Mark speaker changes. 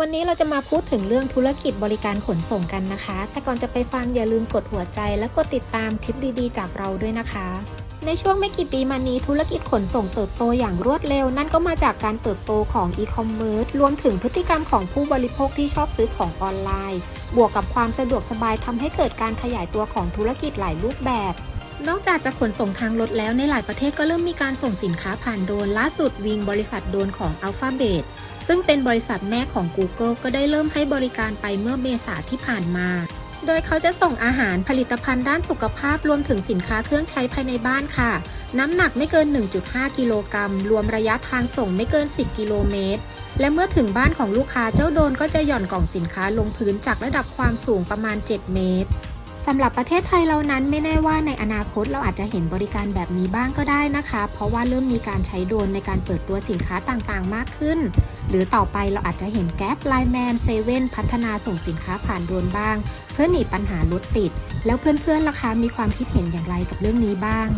Speaker 1: วันนี้เราจะมาพูดถึงเรื่องธุรกิจบริการขนส่งกันนะคะ แต่ก่อนจะไปฟังอย่าลืมกดหัวใจและกดติดตามคลิปดีๆ จากเราด้วยนะคะ ในช่วงไม่กี่ปีมานี้ธุรกิจขนส่งเติบโตอย่างรวดเร็ว นั่นก็มาจากการเติบโตของอีคอมเมิร์ซรวมถึงพฤติกรรมของผู้บริโภคที่ชอบซื้อของออนไลน์ บวกกับความสะดวกสบายทำให้เกิดการขยายตัวของธุรกิจหลายรูปแบบนอกจากจะขนส่งทางรถแล้วในหลายประเทศก็เริ่มมีการส่งสินค้าผ่านโดรนล่าสุดวิงบริษัทโดรนของ Alphabet ซึ่งเป็นบริษัทแม่ของ Google ก็ได้เริ่มให้บริการไปเมื่อเมษาที่ผ่านมา โดยเขาจะส่งอาหารผลิตภัณฑ์ด้านสุขภาพรวมถึงสินค้าเครื่องใช้ภายในบ้านค่ะ น้ำหนักไม่เกิน 1.5 กิโลกรัม รวมระยะทางส่งไม่เกิน 10 กิโลเมตร และเมื่อถึงบ้านของลูกค้าเจ้าโดนก็จะหย่อนกล่องสินค้าลงพื้นจากระดับความสูงประมาณ 7 เมตร สำหรับประเทศไทยเรานั้นไม่แน่ว่าในอนาคตเราอาจจะเห็นบริการแบบนี้บ้างก็ได้นะคะ เพราะว่าเริ่มมีการใช้โดรนในการเปิดตัวสินค้าต่างๆ มากขึ้น หรือต่อไปเราอาจจะเห็นแก๊ปไลแมนเซเว่นพัฒนาส่งสินค้าผ่านโดรนบ้าง เพื่อหนีปัญหารถติด แล้วเพื่อนๆล่ะคะมีความคิดเห็นอย่างไรกับเรื่องนี้บ้าง